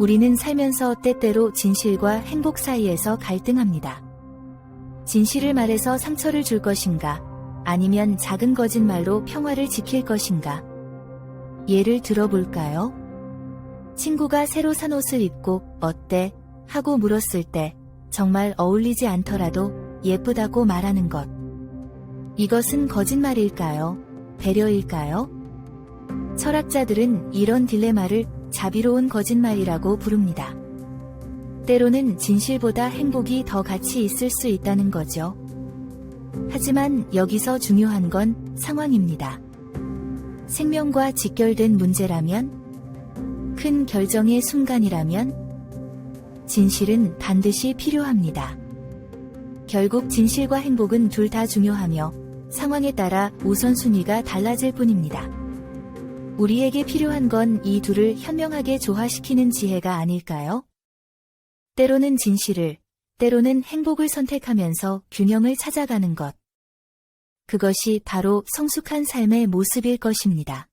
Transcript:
우리는 살면서 때때로 진실과 행복 사이에서 갈등합니다. 진실을 말해서 상처를 줄 것인가, 아니면 작은 거짓말로 평화를 지킬 것인가. 예를 들어볼까요? 친구가 새로 산 옷을 입고 어때? 하고 물었을 때 정말 어울리지 않더라도 예쁘다고 말하는 것. 이것은 거짓말일까요? 배려일까요? 철학자들은 이런 딜레마를 자비로운 거짓말이라고 부릅니다. 때로는 진실보다 행복이 더 가치 있을 수 있다는 거죠. 하지만 여기서 중요한 건 상황입니다. 생명과 직결된 문제라면, 큰 결정의 순간이라면, 진실은 반드시 필요합니다. 결국 진실과 행복은 둘 다 중요하며 상황에 따라 우선순위가 달라질 뿐입니다. 우리에게 필요한 건 이 둘을 현명하게 조화시키는 지혜가 아닐까요? 때로는 진실을, 때로는 행복을 선택하면서 균형을 찾아가는 것. 그것이 바로 성숙한 삶의 모습일 것입니다.